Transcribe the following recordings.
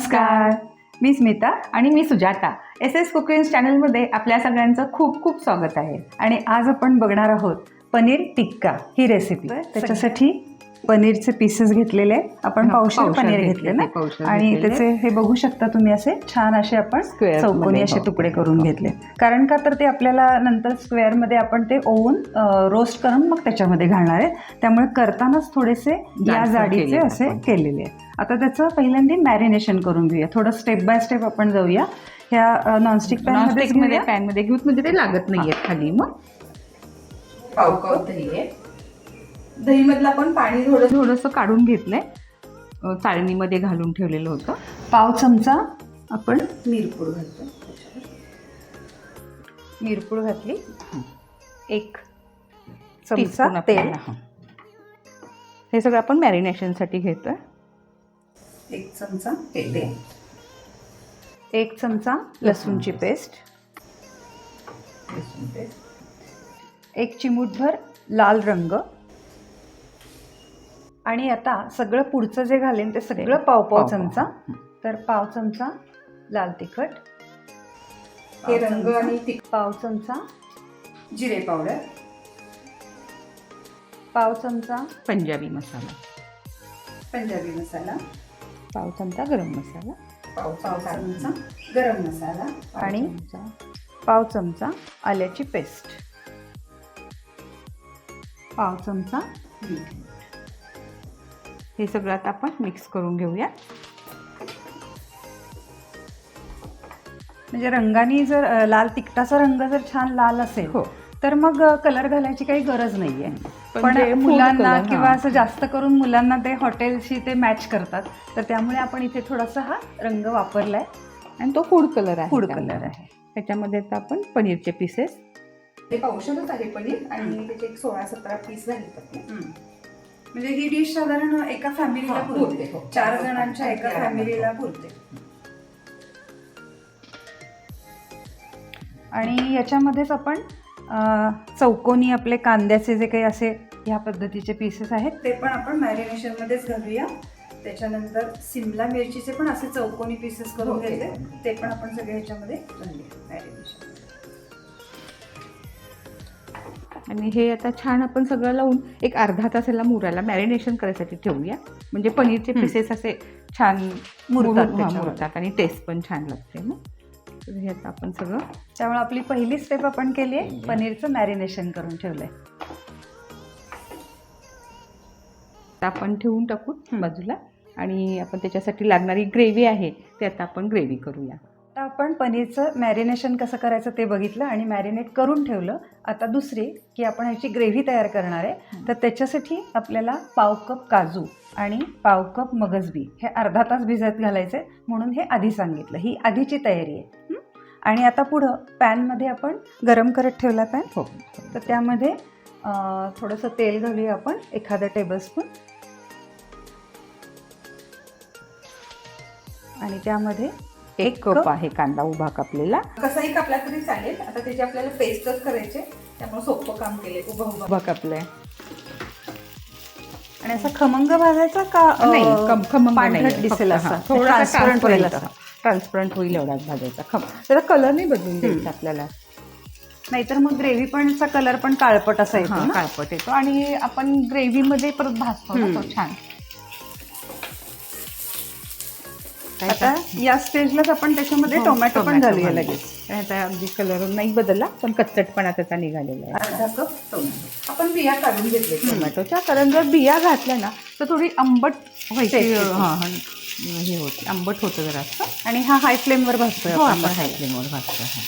नमस्कार. मी स्मिता आणि मी सुजाता. एस एस कुकिंग चॅनलमध्ये आपल्या सगळ्यांचं खूप खूप स्वागत आहे. आणि आज आपण बघणार आहोत पनीर टिक्का ही रेसिपी त्याच्यासाठी पनीरचे पीसेस घेतलेले. आपण पावशेर पावशेर पनीर घेतले, ना आणि. त्याचे हे बघू शकता तुम्ही असे छान असे आपण चौकोनी असे. तुकडे करून घेतले. कारण का तर ते आपल्याला नंतर स्क्वेअरमध्ये आपण ते ओवून रोस्ट करून मग त्याच्यामध्ये घालणार आहे त्यामुळे करतानाच थोडेसे या जाडीचे असे. केलेले आहे आता त्याचं पहिल्यांदा मॅरिनेशन करून घेऊया. थोडं स्टेप बाय स्टेप आपण जाऊया. ह्या नॉनस्टिक पॅनमध्ये नॉनस्टिकमध्ये पॅनमध्ये घेऊन म्हणजे ते लागत नाहीये खाली मग. पाव दही आहे. दहीमधलं आपण पाणी थोडं थोडंसं काढून घेतलंय. चाळणीमध्ये घालून ठेवलेलं होतं. पाव चमचा आपण मिरपूड घालतो. मिरपूड घातली. एक चमचा तेल. हा. हे सगळं आपण मॅरिनेशनसाठी घेतोय. एक चमचा तेल. एक चमचा लसूणची पेस्ट. लसूण पेस्ट, एक चिमूटभर लाल रंग. आणि आता सगळं पुढचं जे घालेन ते सगळं पाव पाव चमचा. तर पाव चमचा लाल तिखट हे रंग आणि तिख पाव चमचा जिरे पावडर. पाव चमचा. पंजाबी मसाला. पंजाबी मसाला. पाव चमचा गरम मसाला. पाव पाव चमचा गरम मसाला. आणि? पाव चमचा आल्याची पेस्ट. पाव चमचा. मीठ. हे सगळं आता आपण मिक्स करून घेऊया म्हणजे रंगाने जर लाल तिखटाचा रंग जर छान लाल असेल हो. तर मग कलर घालायची काही गरज नाहीये. पण मुलांना किंवा. असं जास्त करून मुलांना ते हॉटेलशी ते मॅच करतात तर त्यामुळे आपण इथे थोडासा हा रंग वापरलाय. आणि तो फूड कलर आहे फूड. कलर आहे. त्याच्यामध्ये आता आपण पनीरचे पीसेस हे पावशेरच आहे पनीर आणि त्याचे एक सोळा सतरा पीस झाले म्हणजे ही डिश साधारण एका फॅमिलीला हा, पुरते. हो. चार जणांच्या एका फॅमिलीला पुरते. आणि याच्यामध्येच आपण चौकोनी आपले कांद्याचे जे काही असे ह्या पद्धतीचे पीसेस आहेत ते पण आपण मॅरिनेशनमध्येच घालूया. त्याच्यानंतर सिमला मिरचीचे पण असे चौकोनी पीसेस करून हो, ते पण. ते पण आपण सगळे ह्याच्यामध्ये घालूया. मॅरिनेशन आणि हे आता छान आपण सगळं लावून एक अर्धा तासाला मुराला मॅरिनेशन करायसाठी ठेवूया. म्हणजे पनीरचे. पीसेस असे छान मुरतात आणि टेस्ट पण छान लागते मग तर हे आता आपण सगळं त्यामुळे आपली पहिली स्टेप आपण केली आहे. पनीरचं मॅरिनेशन करून ठेवलंय. आता आपण ठेवून टाकू. बाजूला. आणि आपण त्याच्यासाठी लागणारी ग्रेव्ही आहे ते आता आपण ग्रेव्ही करूया. आता आपण पनीरचं मॅरिनेशन कसं करायचं ते बघितलं आणि मॅरिनेट करून ठेवलं. आता दुसरी की आपण ह्याची ग्रेव्ही तयार करणार आहे. तर त्याच्यासाठी आपल्याला पाव कप काजू आणि पाव कप मगजबी हे अर्धा तास भिजत घालायचे. म्हणून हे आधी सांगितलं. ही आधीची तयारी आहे? आणि आता पुढं पॅनमध्ये आपण गरम करत ठेवला पॅन. हो. तर त्यामध्ये थोडंसं तेल घालूया आपण. एखादं टेबलस्पून आणि त्यामध्ये एक कप आहे कांदा उभा कापलेला. कसाही कापला तरी चालेल. आता त्याची आपल्याला पेस्टच करायचे त्यामुळे सोपं काम केले उभं उभं उभा कापलाय. आणि असा खमंग भाजायचा का पांढरट नाही दिसेल असा. ट्रान्सपरंट होईल एवढाच भाजायचा. खम त्याचा कलर नाही बदलून द्यायचा आपल्याला. नाहीतर मग ग्रेव्ही पण चा कलर पण काळपट असा येतो काळपट येतो. आणि आपण ग्रेव्ही मध्ये परत भाजतो ना तो हम्म. छान. आता या स्टेजलाच आपण त्याच्यामध्ये हो, टोमॅटो पण घालूया. लगेच. आता अगदी कलर नाही बदलला पण कच्चटपणा त्याचा निघालेला आहे. अर्धा कप टोमॅटो. आपण बिया काढून घेतले टोमॅटोच्या कारण जर बिया घातल्या ना तर थोडी आंबट व्हायची. हा होते. आंबट होतं जरा असं. आणि हा हाय फ्लेमवर भाजतोय हो आपण. हाय फ्लेमवर भाजतो हा.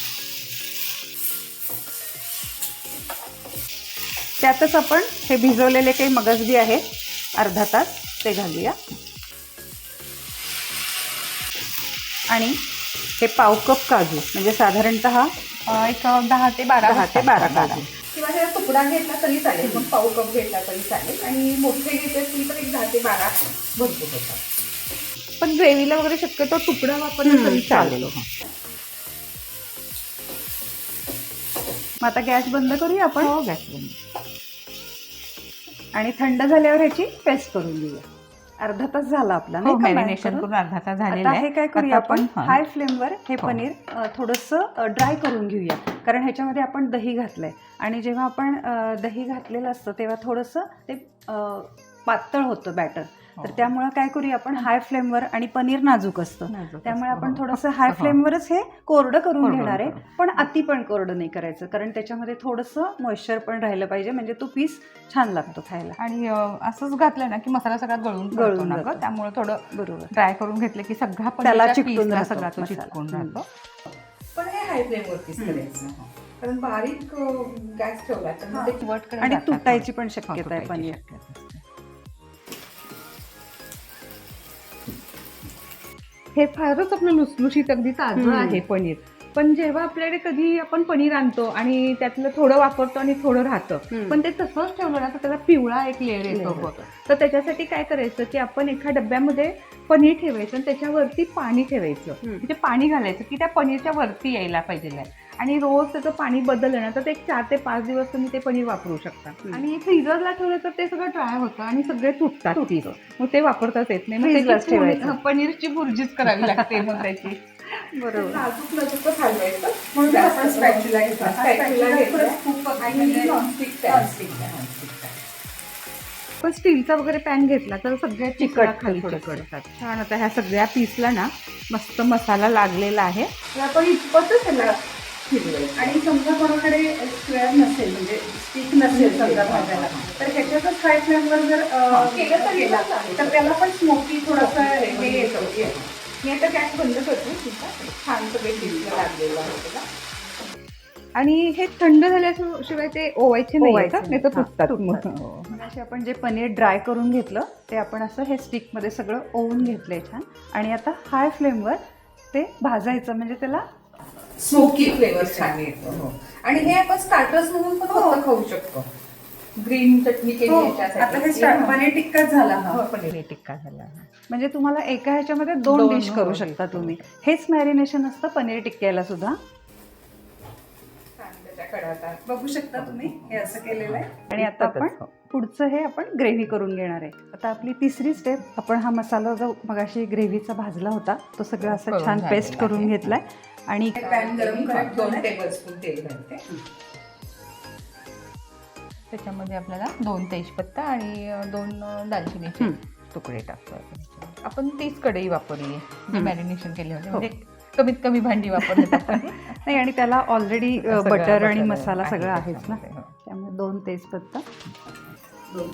त्यातच आपण हे भिजवलेले काही मगजबी आहेत. अर्धा तास ते घालूया. आणि हे पाव कप काजू म्हणजे साधारणतः एक दहा ते बारा दहा ते बारा काजू. किंवा त्याला तुकडा घेतला तरी चालेल मग पाव कप घेतला तरी चालेल. आणि मोठे घ्यायचे असतील तर एक दहा ते बारा भरपूर होतात. पण ग्रेव्हीला वगैरे शक्यतो तुकडा वापरला तरी चालेल. चालेल. मग आता गॅस बंद करूया आपण? हो गॅस बंद. आणि थंड झाल्यावर ह्याची पेस्ट करून घेऊया. अर्धा तास झाला आपला हो नाही मॅरिनेशन करून अर्धा तास झालेला आता हे काय करूया आता आपण. हाय फ्लेमवर हे हो. पनीर अ, थोडंसं ड्राय करून घेऊया. कारण ह्याच्यामध्ये आपण दही घातलंय. आणि जेव्हा आपण अ, दही घातलेलं असतं तेव्हा थोडंसं ते अ, पातळ होतं बॅटर तर हो. त्यामुळं काय करूया आपण हाय फ्लेमवर आणि पनीर नाजूक असतं त्यामुळे आपण. थोडंसं हाय हो. फ्लेमवरच हे कोरडं करून घेणार आहे. पण अति पण कोरडं नाही करायचं कारण त्याच्यामध्ये थोडंसं मॉइश्चर पण राहिलं पाहिजे म्हणजे तो पीस छान लागतो खायला आणि असंच घातलं ना की मसाला सगळा गळून गळून ना. गं त्यामुळे थोडं बरोबर ड्राय करून घेतलं की सगळा त्याला चिकटून सगळा. राहतो पण हे हाय फ्लेमवरतीच. करायचं कारण बारीक गॅस ठेवला आणि तुटायची पण शक्यता आहे पनीर हे फारच आपलं लुसलुशीत अगदी ताजं हम्म. आहे पनीर पण जेव्हा आपल्याकडे कधी आपण पनीर आणतो आणि त्यातलं थोडं वापरतो आणि थोडं राहतं. पण ते तसंच ठेवलं ना तर त्याला पिवळा एक लेअर येतो. तर त्याच्यासाठी काय करायचं की आपण एका डब्यामध्ये पनीर ठेवायचं आणि त्याच्यावरती पाणी ठेवायचं. म्हणजे पाणी घालायचं की त्या पनीरच्या वरती यायला पाहिजे. आणि रोज त्याचं पाणी बदललं ना तर ते एक चार ते पाच दिवस तुम्ही ते पनीर वापरू शकता. आणि फ्रीजरला ठेवलं तर ते सगळं ड्राय होतं आणि सगळे तुटतात पीस मग ते वापरताच येत नाही मग ठेवायचं. हा, पनीरची भुर्जीच करावी लागते मग त्याची. बरोबर. नाजूक नाजूकच हलवायचं म्हणून आपण स्पॅच्युला घेतला. स्पॅच्युला घेतला. आणि नॉनस्टिक नॉनस्टिक पण स्टीलचा वगैरे पॅन घेतला तर सगळ्या चिकट खाली. चिकटतात. छान आता ह्या सगळ्या पीसला ना मस्त मसाला लागलेला आहे. आपण इतपतच त्याला आणि समजा कोणाकडे स्क्वेअर नसेल म्हणजे स्टिक नसेल समजा भाजायला तर ह्याच्यातच हाय फ्लेमवर जर केलं तर केला तर त्याला पण स्मोकी थोडासा हे येतो. मी आता गॅस बंद करते ठीक आहे? छान सगळे पीसला लागलेलं आहे त्याला आणि हे थंड झाल्याशिवाय ते ओवायचे नाही ओवायचे का? नाही तर हा, तुटतात. हो. मगाशी आपण जे पनीर ड्राय करून घेतलं ते आपण असं हे स्टिकमध्ये सगळं ओवून घेतलंय छान आणि आता हाय फ्लेमवर ते भाजायचं म्हणजे त्याला स्मोकी फ्लेवर छान येतो हो. आणि हे आपण स्टार्टर्स म्हणून पण फक्त खाऊ शकतो. ग्रीन चटणी केली. आता हे स्टार्ट पनीर टिक्काच झाला हा. हो, पनीर टिक्का झाला हा. म्हणजे तुम्हाला एका ह्याच्यामध्ये दोन दोन, डिश हो, करू शकता तुम्ही. हेच मॅरिनेशन असतं पनीर टिक्क्याला सुद्धा. बघू शकता तुम्ही हे असं केलेलं आहे. आणि आता आपण हो. पुढचं हे आपण ग्रेव्ही करून घेणार आहे. आता आपली तिसरी स्टेप आपण हा मसाला जो मगाशी ग्रेव्हीचा भाजला होता तो सगळा असं करून छान झालेला पेस्ट करून आहे. घेतलाय. आणि पॅन गरम करत दोन टेबल स्पून तेल घालते. त्याच्यामध्ये आपल्याला दोन तेजपत्ता आणि दोन दालचिनीचे. तुकडे टाकतो आपण तीच कढई वापरली आहे. मॅरिनेशन केले होते. हो. म्हणजे कमीत कमी भांडी वापरली नाही आणि त्याला ऑलरेडी बटर आणि मसाला सगळं आहेच ना. हो. त्यामुळे दोन तेजपत्ता. दोन.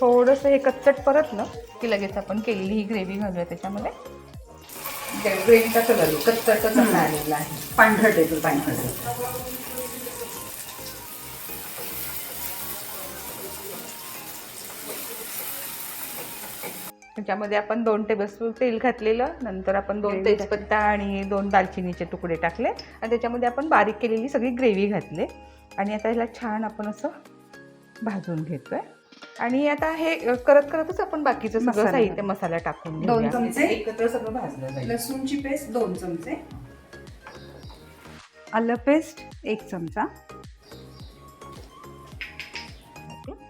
थोडंसं हे कच्चट परतलं की लगेच आपण केलेली ही ग्रेव्ही घालूया त्याच्यामध्ये. ग्रेव्हीचा कलर कच्चाचा कसा आलेला आहे. पांढरट येतो पांढरट. त्याच्यामध्ये आपण दोन टेबलस्पून तेल घातलेलं नंतर आपण दोन तेजपत्ता आणि दोन दालचिनीचे तुकडे टाकले. आणि त्याच्यामध्ये आपण बारीक केलेली सगळी ग्रेव्ही घातली. आणि आता ह्याला छान आपण असं भाजून घेतोय. आणि आता हे करत करतच आपण बाकीचं सगळं मसाला साहित्य मसाला टाकून दोन घेऊया. चमचे. एकत्र सगळं भाजलं जाईल. लसूणची पेस्ट दोन चमचे. आलं पेस्ट एक चमचा.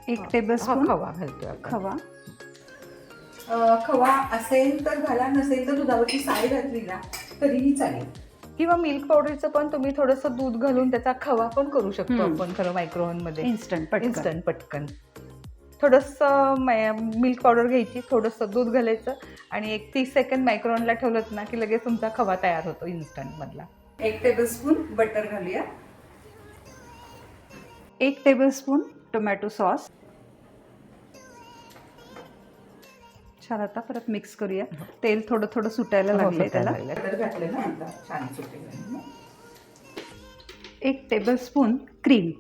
एक टेबल हा, स्पून खवा घालतोय आपण. खवा. अं, खवा असेल तर घाला नसेल तर दुधावरची साय घातली ना तरीही चालेल. किंवा मिल्क पावडरचं पण तुम्ही थोडंसं दूध घालून त्याचा खवा पण करू शकतो हम्म. आपण खरं मायक्रोव्हनमध्ये. इन्स्टंट पटकन. इन्स्टंट पटकन. थोडंसं मिल्क पावडर घ्यायची थोडंसं दूध घालायचं आणि एक तीस सेकंड मायक्रोवनला ठेवलं ना की लगेच तुमचा खवा तयार होतो इन्स्टंट मधला. एक टेबलस्पून बटर घालूया. एक टेबलस्पून टोमॅटो सॉस छान आता परत मिक्स करूया. तेल थोडं थोडं सुटायला हो, लागलंय त्याला. घातलं ना आता छान सुटेल. एक टेबलस्पून क्रीम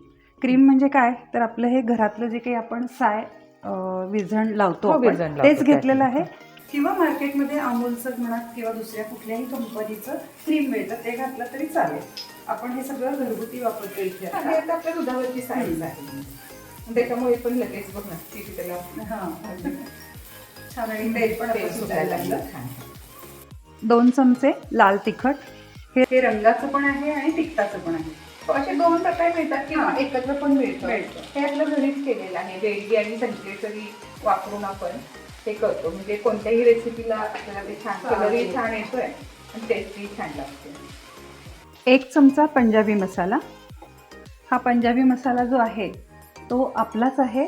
क्रीम म्हणजे काय? तर आपलं हे घरातलं जे काही आपण साय विझण लावतो हो, आपण, विझण तेच. घेतलेलं आहे. किंवा मार्केटमध्ये अमूलचं म्हणा किंवा दुसऱ्या कुठल्याही कंपनीचं क्रीम मिळतं ते घातलं तरी चालेल. आपण हे सगळं घरगुती वापरतो इथे आपल्या दुधावरची साईज आहे. त्याच्यामुळे पण लगेच बघ ना तिथे त्याला हां. छान आणि तेल पण सुटायला लागलं. दोन चमचे लाल तिखट. हे हे रंगाचं पण आहे आणि तिखटाचं पण आहे. असे दोन प्रकार मिळतात किंवा हा. एकत्र पण मिळतं. हे आपलं घरीच केलेलं आहे बेडगी आणि संकेश्वरी वापरून आपण हे करतो म्हणजे कोणत्याही रेसिपीला आपल्याला ते छान. कलरही छान येतोय आणि टेस्टही छान लागते एक चमचा पंजाबी मसाला हा पंजाबी मसाला जो आहे तो आपलाच आहे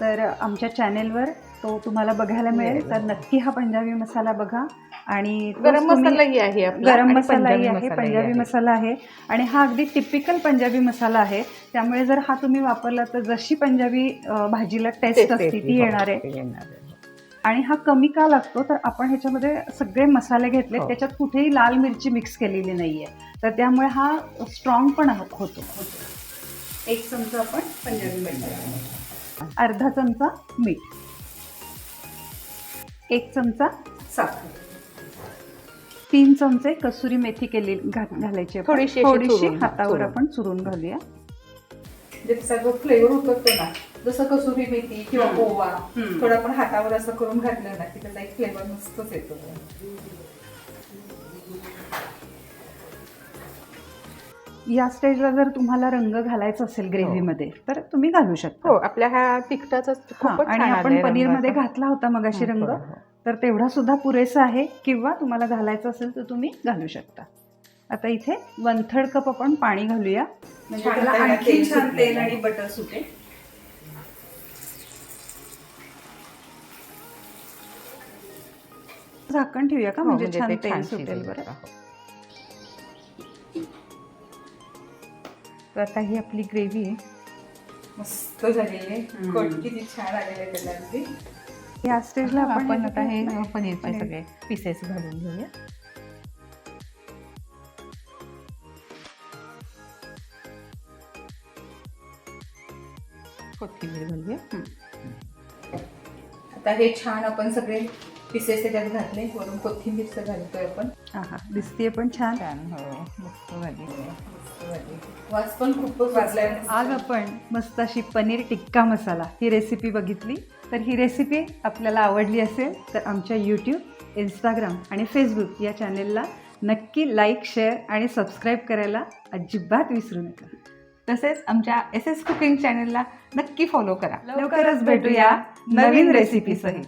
तर आमच्या चॅनेलवर तो तुम्हाला बघायला मिळेल. तर नक्की हा पंजाबी मसाला बघा. आणि गरम मसालाही आहे गरम मसालाही आहे पंजाबी. मसाला आहे. आणि हा अगदी टिपिकल पंजाबी मसाला आहे. त्यामुळे जर हा तुम्ही वापरला तर जशी पंजाबी भाजीला टेस्ट असते ती हो, येणार आहे. ती येणार आहे. आणि हा कमी का लागतो? तर आपण ह्याच्यामध्ये सगळे मसाले घेतले हो. त्याच्यात कुठेही लाल मिरची मिक्स केलेली नाहीये. तर त्यामुळे हा स्ट्रॉंग पण होतो. एक चमचा आपण पंजाबी अर्धा चमचा मीठ. एक चमचा साखर तीन चमचे कसुरी मेथी केली घालायची. थोडीशी थोडीशी हातावर. आपण चुरून घालूया जे सगळं फ्लेवर उतरतो ना जसं कसुरी मेथी किंवा. ओवा. थोडं आपण हातावर असं करून घातलं ना की त्याचा एक फ्लेवर मस्तच येतो या स्टेजला जर तुम्हाला रंग घालायचा असेल ग्रेव्हीमध्ये तर तुम्ही घालू शकता. हो आपल्या ह्या तिखटाचा हा, आणि आपण आलाय पनीर रंगमध्ये आता. घातला होता मगाशी हा, रंग हो. तर तेवढा सुद्धा पुरेसा आहे किंवा तुम्हाला घालायचं असेल तर तुम्ही घालू शकता. आता इथे वन थर्ड कप आपण पाणी घालूया. म्हणजे त्याला आणखी तेल छान तेल. आणि बटर सुटेल. झाकण ठेवूया का? हो, म्हणजे म्हणजे छान ते तेल सुटेल बरं. तर आता ही आपली ग्रेव्ही मस्त झालेली आहे. कट किती छान आलेले आहे त्याला अगदी या स्टेजला आपण आपण आता हे. पनीरचे पनीर. सगळे पीसेस घालून घेऊया कोथिंबीर घालूया आता हे छान आपण सगळे पीसेस त्याच्यात घातले वरून कोथिंबीरचं घालतोय आपण. आहा, दिसतीये पण छान. छान हो मस्त झाली वास पण खूपच वाजलाय. आज आपण मस्त अशी पनीर टिक्का मसाला ही रेसिपी बघितली. तर ही रेसिपी आपल्याला आवडली असेल तर आमच्या यूट्यूब इंस्टाग्राम आणि फेसबुक या चॅनेलला नक्की लाईक शेअर आणि सबस्क्राईब करायला अजिबात विसरू नका. तसेच आमच्या एस एस कुकिंग चॅनलला नक्की फॉलो करा. लवकरच भेटूया नवीन रेसिपीसहित